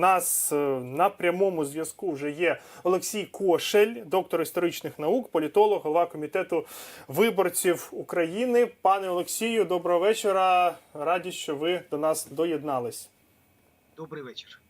Нас е, на прямому зв'язку вже є Олексій Кошель, доктор історичних наук, політолог, голова комітету виборців України. Пане Олексію, доброго вечора. Раді, що ви до нас доєднались. Добрий вечір.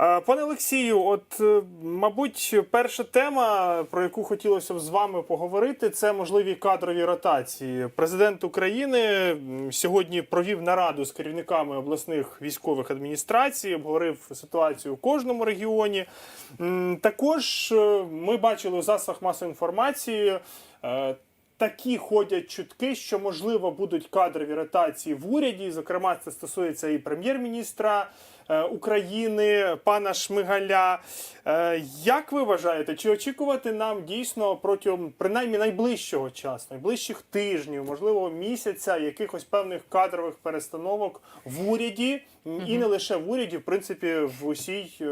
Е, Пане Олексію, от е, мабуть, перша тема, про яку хотілося б з вами поговорити, це можливі кадрові ротації. Президент України сьогодні провів нараду з керівниками обласних військових адміністрацій, обговорив ситуацію у кожному регіоні. Також е, ми бачили у засобах масової інформації. Такі ходять чутки, що можливо будуть кадрові ротації в уряді. Зокрема, це стосується і прем'єр-міністра е, України, пана Шмигаля. Е, Як ви вважаєте, чи очікувати нам дійсно протягом принаймні найближчого часу, найближчих тижнів, можливо, місяця якихось певних кадрових перестановок в уряді, і не лише в уряді, в принципі, в усій е,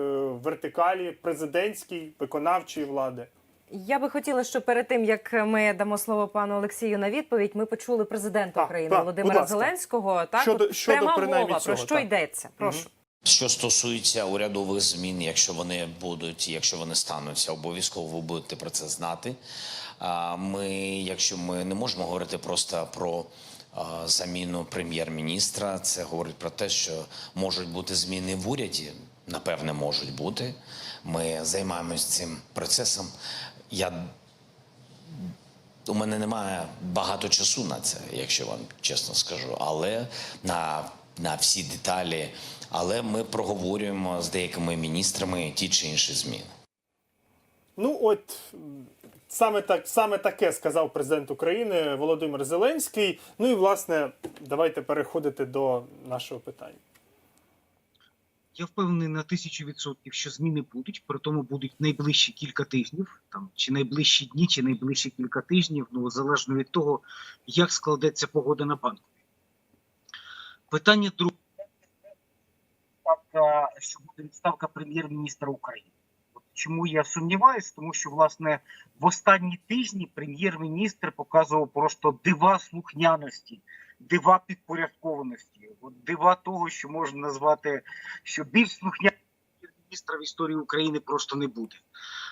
вертикалі президентській виконавчої влади? Я би хотіла, щоб перед тим як ми дамо слово пану Олексію на відповідь, ми почули президента України так, Володимира. Зеленського. Так, Щодо- От щодо пряма мова цього, про що так. йдеться? Прошу. Що стосується урядових змін, якщо вони будуть, якщо вони стануться, обов'язково ви будете про це знати. А Ми, якщо ми не можемо говорити просто про заміну прем'єр-міністра, це говорить про те, що можуть бути зміни в уряді. Напевне, можуть бути. Ми займаємось цим процесом. Я у мене немає багато часу на це, якщо вам чесно скажу, але на, на всі деталі. Але ми проговорюємо з деякими міністрами ті чи інші зміни. Ну, от саме так, саме таке сказав президент України Володимир Зеленський. Ну і власне, давайте переходити до нашого питання. Я впевнений на тисячу відсотків, що зміни будуть, при тому будуть найближчі кілька тижнів, там чи найближчі дні, чи найближчі кілька тижнів, ну залежно від того, як складеться погода на банку. Питання друге. Що буде відставка прем'єр-міністра України. От чому я сумніваюся? Тому що власне в останні тижні прем'єр-міністр показував просто дива слухняності, дива підпорядкованості, от дива того, що можна назвати, що більш слухняного міністра в історії України просто не буде.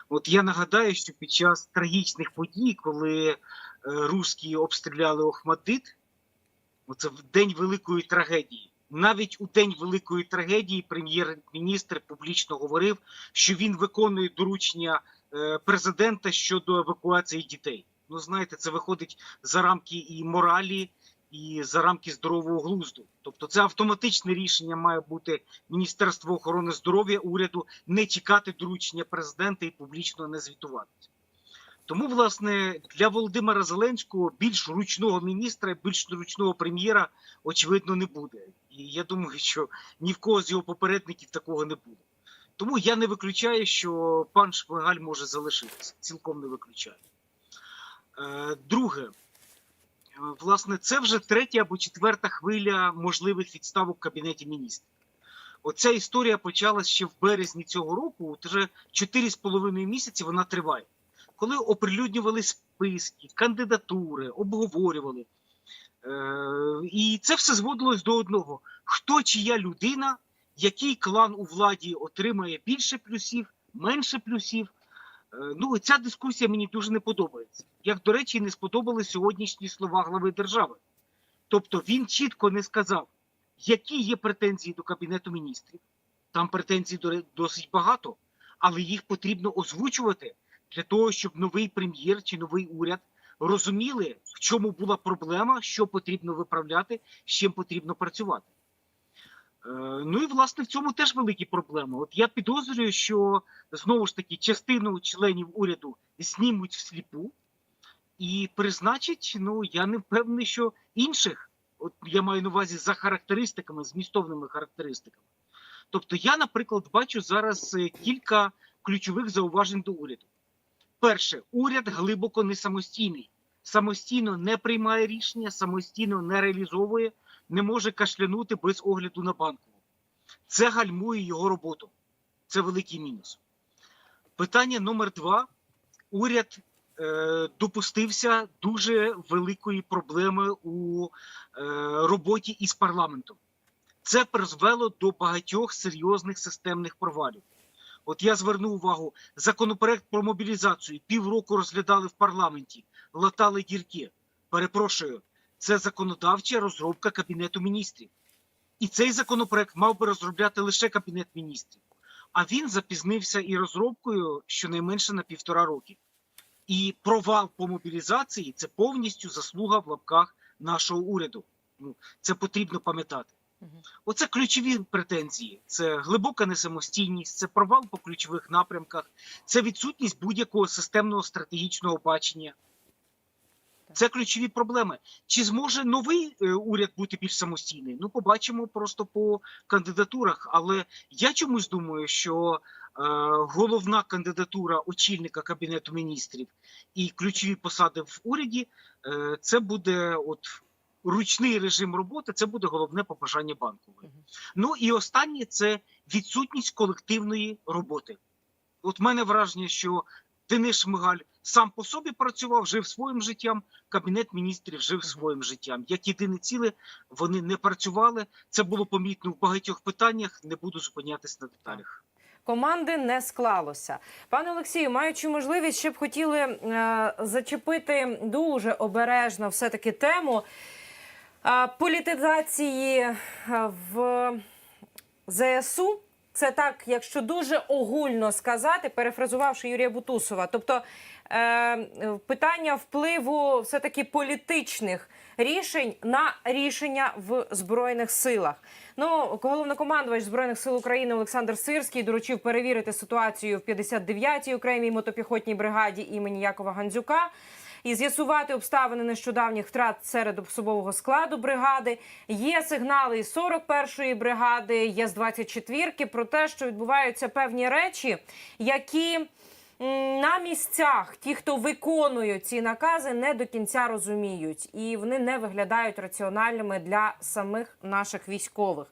От я нагадаю, що під час трагічних подій, коли е, русські обстріляли Охмадит, оце в день великої трагедії. Навіть у день великої трагедії прем'єр-міністр публічно говорив, що він виконує доручення е, президента щодо евакуації дітей. Ну знаєте, це виходить за рамки і моралі, і за рамки здорового глузду. Тобто, це автоматичне рішення має бути Міністерство охорони здоров'я уряду не чекати доручення президента і публічно не звітуватися. Тому, власне, для Володимира Зеленського більш ручного міністра, більш ручного прем'єра, очевидно, не буде. І я думаю, що ні в кого з його попередників такого не буде. Тому я не виключаю, що пан Шмигаль може залишитися. Цілком не виключаю. Е, Друге, власне, це вже третя або четверта хвиля можливих відставок кабінеті міністрів. Оця історія почалась ще в березні цього року. От вже 4,5 місяці вона триває. Коли оприлюднювали списки, кандидатури, обговорювали. Е, і це все зводилось до одного: хто чия людина, який клан у владі отримає більше плюсів, менше плюсів. Е, Ну, ця дискусія мені дуже не подобається. Як, до речі, не сподобали сьогоднішні слова глави держави. Тобто він чітко не сказав, які є претензії до Кабінету міністрів. Там претензій досить багато, але їх потрібно озвучувати для того, щоб новий прем'єр чи новий уряд розуміли, в чому була проблема, що потрібно виправляти, з чим потрібно працювати. Е, Ну і власне в цьому теж великі проблеми. От я підозрюю, що знову ж таки частину членів уряду знімуть всліпу і призначать. Ну я не впевнений, що інших, от я маю на увазі за характеристиками, змістовними характеристиками. Тобто, я, наприклад, бачу зараз е, кілька ключових зауважень до уряду. Перше, уряд глибоко не самостійний, самостійно не приймає рішення, самостійно не реалізовує, не може кашлянути без огляду на банку. Це гальмує його роботу. Це великий мінус. Питання номер два: уряд е, допустився дуже великої проблеми у е, роботі із парламентом. Це призвело до багатьох серйозних системних провалів. От я звернув увагу, законопроект про мобілізацію півроку розглядали в парламенті, латали дірки. Перепрошую, це законодавча розробка Кабінету міністрів. І цей законопроект мав би розробляти лише Кабінет міністрів. А він запізнився і розробкою щонайменше на півтора роки. І провал по мобілізації це повністю заслуга в лапках нашого уряду. Ну, це потрібно пам'ятати. Оце ключові претензії: це глибока несамостійність, це провал по ключових напрямках, це відсутність будь-якого системного стратегічного бачення. Це ключові проблеми. Чи зможе новий е, уряд бути більш самостійний? Ну, побачимо просто по кандидатурах. Але я чомусь думаю, що е, головна кандидатура очільника кабінету міністрів і ключові посади в уряді е, це буде от ручний режим роботи. Це буде головне побажання банкової. Ну і останнє це відсутність колективної роботи. От мене враження, що Денис Шмигаль сам по собі працював, жив своїм життям. Кабінет міністрів жив своїм життям. Як єдине ціле, вони не працювали. Це було помітно в багатьох питаннях. Не буду зупинятись на деталях. Команди не склалося. Пане Олексію, маючи можливість, ще б хотіли е, зачепити дуже обережно все-таки тему е, політизації в ЗСУ. Це так, якщо дуже огульно сказати, перефразувавши Юрія Бутусова. Тобто е, питання впливу все-таки політичних рішень на рішення в Збройних силах. Ну, головнокомандувач Збройних сил України Олександр Сирський доручив перевірити ситуацію в 59-й окремій мотопіхотній бригаді імені Якова Гандзюка і з'ясувати обставини нещодавніх втрат серед особового складу бригади. Є сигнали із 41-ї бригади, є з 24-ки про те, що відбуваються певні речі, які на місцях ті, хто виконує ці накази, не до кінця розуміють, і вони не виглядають раціональними для самих наших військових.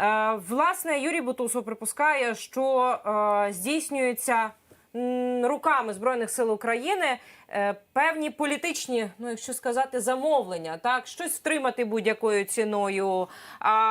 Е, власне, Юрій Бутусов припускає, що е, здійснюється руками збройних сил України е, певні політичні, ну якщо сказати, замовлення, так щось втримати будь-якою ціною,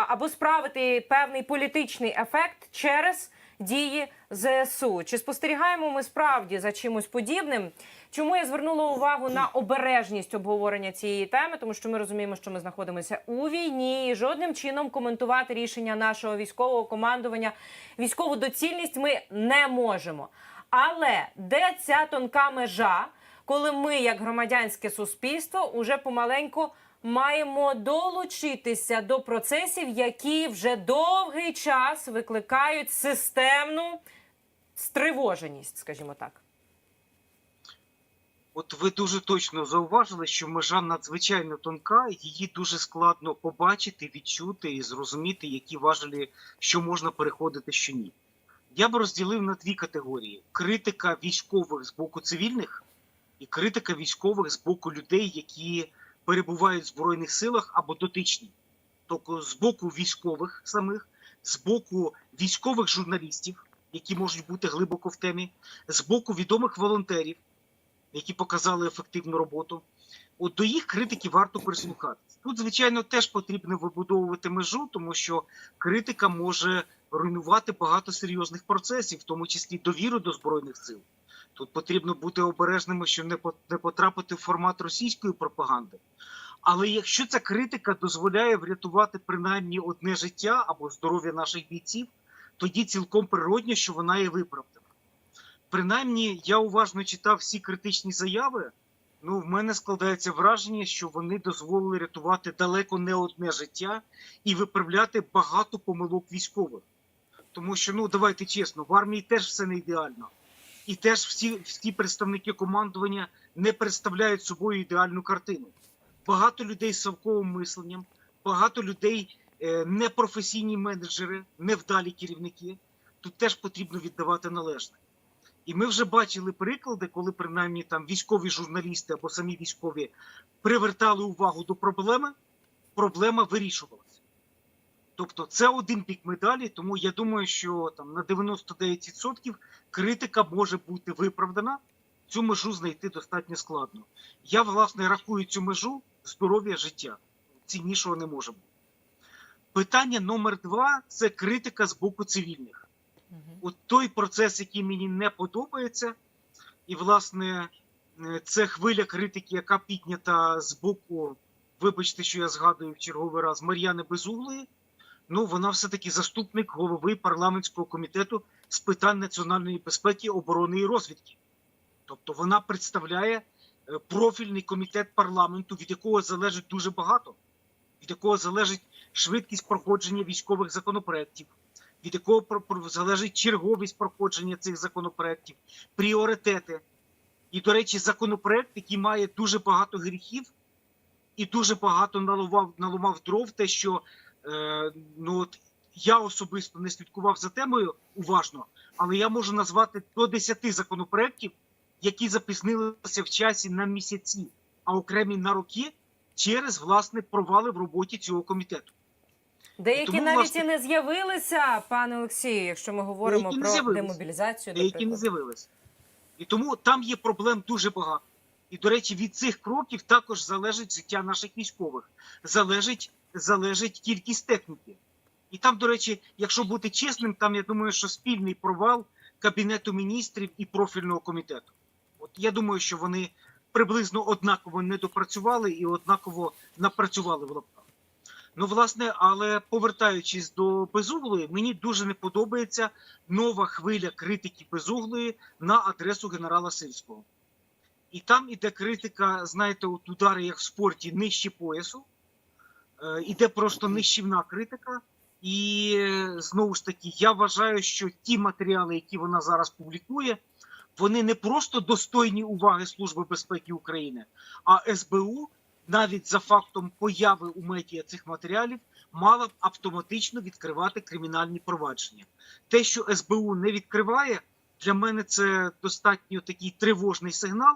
або справити певний політичний ефект через дії ЗСУ. Чи спостерігаємо ми справді за чимось подібним? Чому я звернула увагу на обережність обговорення цієї теми? Тому що ми розуміємо, що ми знаходимося у війні, і жодним чином коментувати рішення нашого військового командування, військову доцільність ми не можемо. Але де ця тонка межа, коли ми, як громадянське суспільство, уже помаленьку маємо долучитися до процесів, які вже довгий час викликають системну стривоженість, скажімо так. От ви дуже точно зауважили, що межа надзвичайно тонка, її дуже складно побачити, відчути і зрозуміти, які важелі, що можна переходити, що ні. Я б розділив на дві категорії: критика військових з боку цивільних і критика військових з боку людей, які перебувають в збройних силах або дотичні. Тобто з боку військових самих, з боку військових журналістів, які можуть бути глибоко в темі, з боку відомих волонтерів, які показали ефективну роботу. От до їх критики варто прислухатися. Тут, звичайно, теж потрібно вибудовувати межу, тому що критика може руйнувати багато серйозних процесів, в тому числі довіру до збройних сил. Тут потрібно бути обережними, щоб не по- потрапити в формат російської пропаганди. Але якщо ця критика дозволяє врятувати принаймні одне життя або здоров'я наших бійців, тоді цілком природньо, що вона є виправдана. Принаймні, я уважно читав всі критичні заяви. Ну, в мене складається враження, що вони дозволили рятувати далеко не одне життя і виправляти багато помилок військових. Тому що, ну давайте чесно, в армії теж все не ідеально. І теж всі, всі представники командування не представляють собою ідеальну картину. Багато людей з совковим мисленням, багато людей е, непрофесійні менеджери, невдалі керівники. Тут теж потрібно віддавати належне. І ми вже бачили приклади, коли принаймні там військові журналісти або самі військові привертали увагу до проблеми, проблема вирішувалася. Тобто це один бік медалі, тому я думаю, що там на 99% критика може бути виправдана. Цю межу знайти достатньо складно. Я власне рахую цю межу здоров'я життя. Ціннішого не може бути. Питання номер два це критика з боку цивільних. От той процес, який мені не подобається, і, власне, е, це хвиля критики, яка піднята з боку, вибачте, що я згадую в черговий раз, Мар'яни Безуглої. Ну, вона все-таки заступник голови парламентського комітету з питань національної безпеки, оборони і розвідки. Тобто вона представляє е, профільний комітет парламенту, від якого залежить дуже багато, від якого залежить швидкість проходження військових законопроєктів, від якого залежить черговість проходження цих законопроєктів, пріоритети. І, до речі, законопроект, який має дуже багато гріхів і дуже багато наломав, наламав дров, те, що ну, от, я особисто не слідкував за темою уважно, але я можу назвати до 10 законопроєктів, які запізнилися в часі на місяці, а окремі на роки через власне провали в роботі цього комітету. Деякі Тому, навіть власне- і не з'явилися, пане Олексію, якщо ми говоримо про демобілізацію. деякі не з'явилися. І тому там є проблем дуже багато. І, до речі, від цих кроків також залежить життя наших військових, залежить, залежить кількість техніки. І там, до речі, якщо бути чесним, там я думаю, що спільний провал Кабінету міністрів і профільного комітету. От я думаю, що вони приблизно однаково не допрацювали і однаково напрацювали в лапках. Ну, власне, але повертаючись до безуглої, мені дуже не подобається нова хвиля критики безуглої на адресу генерала Сильського. І там іде критика, знаєте, от удари, як в спорті, нижче поясу, іде просто нищівна критика. І е, знову ж таки, я вважаю, що ті матеріали, які вона зараз публікує, вони не просто достойні уваги Служби безпеки України, а СБУ навіть за фактом появи у медіа цих матеріалів мала б автоматично відкривати кримінальні провадження. Те, що СБУ не відкриває, для мене це достатньо такий тривожний сигнал.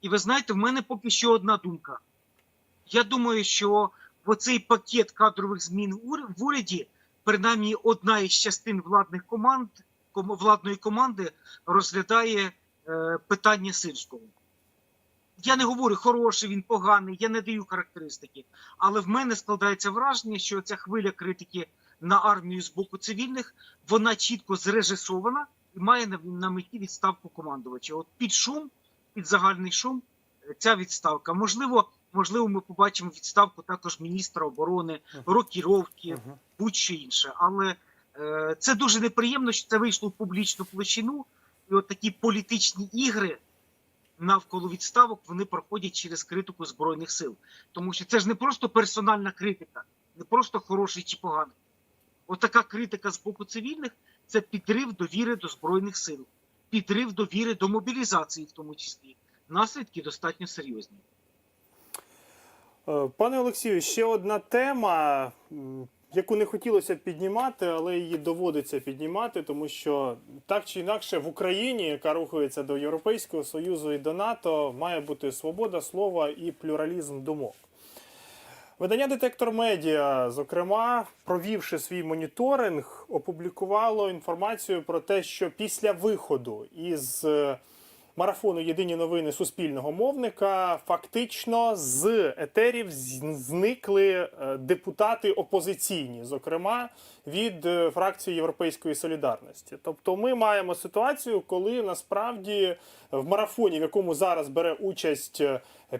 І ви знаєте, в мене поки що одна думка. Я думаю, що оцей пакет кадрових змін в уряді, принаймні одна із частин владних команд, ком- владної команди розглядає е, питання сирського. Я не говорю, хороший він, поганий, я не даю характеристики. Але в мене складається враження, що ця хвиля критики на армію з боку цивільних, вона чітко зрежисована і має на, на меті відставку командувача. От під шум, під загальний шум, е, ця відставка. Можливо, можливо, ми побачимо відставку також міністра оборони, рокіровки, будь-що інше. Але е, це дуже неприємно, що це вийшло в публічну площину, і от такі політичні ігри навколо відставок вони проходять через критику збройних сил. Тому що це ж не просто персональна критика, не просто хороший чи поганий. Отака критика з боку цивільних це підрив довіри до збройних сил, підрив довіри до мобілізації, в тому числі. Наслідки достатньо серйозні. Е, Пане Олексію, ще одна тема, яку не хотілося піднімати, але її доводиться піднімати, тому що так чи інакше в Україні, яка рухається до Європейського Союзу і до НАТО, має бути свобода слова і плюралізм думок. Видання Детектор Медіа, зокрема, провівши свій моніторинг, опублікувало інформацію про те, що після виходу із е, марафону Єдині новини суспільного мовника фактично з етерів зникли е, депутати опозиційні, зокрема від е, фракції Європейської солідарності. Тобто, ми маємо ситуацію, коли насправді в марафоні, в якому зараз бере участь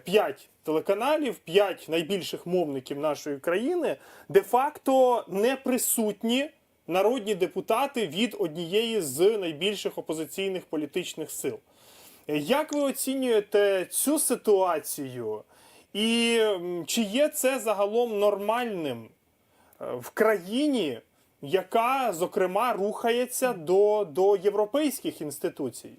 5 телеканалів, 5 найбільших мовників нашої країни, де-факто не присутні народні депутати від однієї з найбільших опозиційних політичних сил. Як ви оцінюєте цю ситуацію? І чи є це загалом нормальним е, в країні, яка, зокрема, рухається до, до європейських інституцій?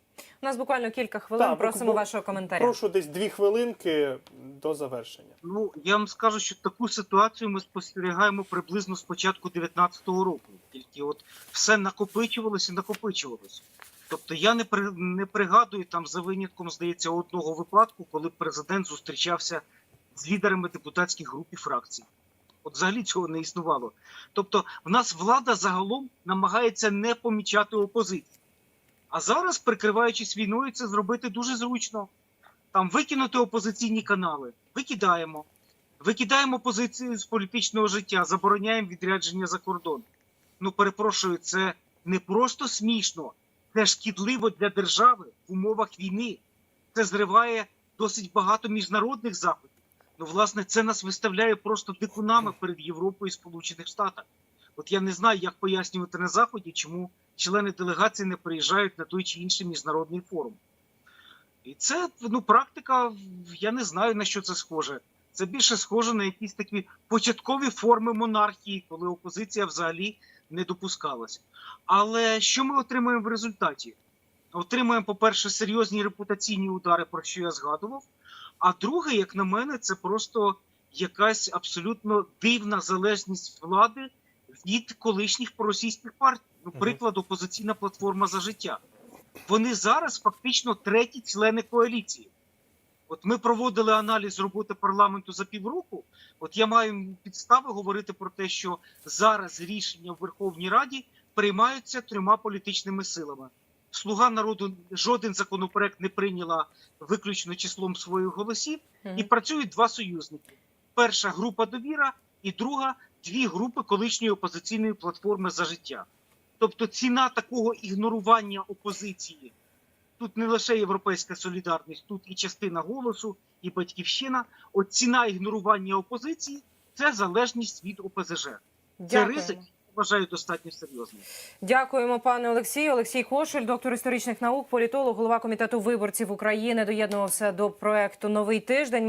У нас буквально кілька хвилин. Так, Просимо бу- вашого коментаря. Прошу десь дві хвилинки до завершення. Ну, я вам скажу, що таку ситуацію ми спостерігаємо приблизно з початку 19-го року. Тільки от все накопичувалося і накопичувалося. Тобто я не при, не пригадую там за винятком, здається, одного випадку, коли президент зустрічався з лідерами депутатських груп і фракцій. От взагалі цього не існувало. Тобто, в нас влада загалом намагається не помічати опозицію. А зараз, прикриваючись війною, це зробити дуже зручно. Там викинути опозиційні канали, викидаємо. Викидаємо позицію з політичного життя, забороняємо відрядження за кордон. Ну, перепрошую, це не просто смішно, це шкідливо для держави в умовах війни. Це зриває досить багато міжнародних заходів. Ну, власне, це нас виставляє просто дикунами перед Європою і Сполучених Штатів. От я не знаю, як пояснювати на заході, чому члени делегації не приїжджають на той чи інший міжнародний форум. І це ну, практика, я не знаю на що це схоже. Це більше схоже на якісь такі початкові форми монархії, коли опозиція взагалі не допускалася. Але що ми отримуємо в результаті? Отримуємо, по-перше, серйозні репутаційні удари, про що я згадував. А друге, як на мене, це просто якась абсолютно дивна залежність влади від колишніх проросійських партій. Ну, Мгм. приклад, опозиційна платформа за життя. Вони зараз фактично треті члени коаліції. От ми проводили аналіз роботи парламенту за півроку. От я маю підстави говорити про те, що зараз рішення в Верховній Раді приймаються трьома політичними силами. Слуга народу жоден законопроект не прийняла виключно числом своїх голосів, і працюють два союзники: перша група довіра, і друга дві групи колишньої опозиційної платформи за життя. Тобто ціна такого ігнорування опозиції тут не лише європейська солідарність, тут і частина голосу, і батьківщина. От ціна ігнорування опозиції це залежність від ОПЗЖ. Це ризик, вважаю, достатньо серйозним. Дякуємо, пане Олексію. Олексій Кошель, доктор історичних наук, політолог, голова комітету виборців України, доєднувався до проекту Новий тиждень.